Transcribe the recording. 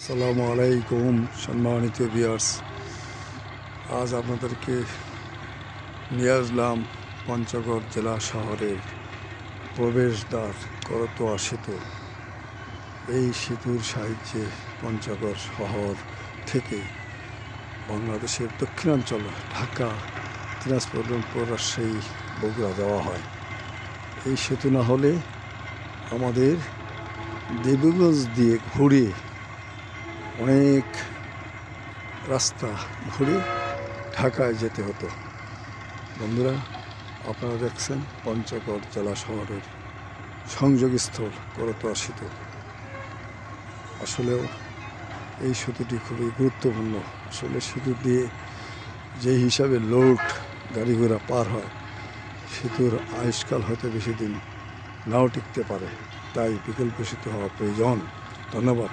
আসসালামু আলাইকুম, সম্মানিত বিয়ার্স আজ আপনাদেরকে নিয়ে আসলাম পঞ্চগড় জেলা শহরের প্রবেশদ্বার করতোয়া সেতু। এই সেতুর সাহায্যে পঞ্চগড় শহর থেকে বাংলাদেশের দক্ষিণাঞ্চল, ঢাকা, দিনাজপুর রাজশাহী, বগুড়া যাওয়া হয়। এই সেতু না হলে আমাদের দেবীগঞ্জ দিয়ে ঘুরে অনেক রাস্তা ঘুরে ঢাকায় যেতে হতো। বন্ধুরা, আপনারা দেখছেন পঞ্চগড় জেলা শহরের সংযোগস্থল করতোয়া সেতু আসলেও এই সেতুটি খুবই গুরুত্বপূর্ণ। আসলে সেতু দিয়ে যে হিসাবে লোড গাড়ি ঘোড়া পার হয়, সেতুর আয়ুষ্কাল হয়তো বেশি দিন নাও টিকতে পারে। তাই বিকল্প সেতু হওয়া প্রয়োজন। ধন্যবাদ।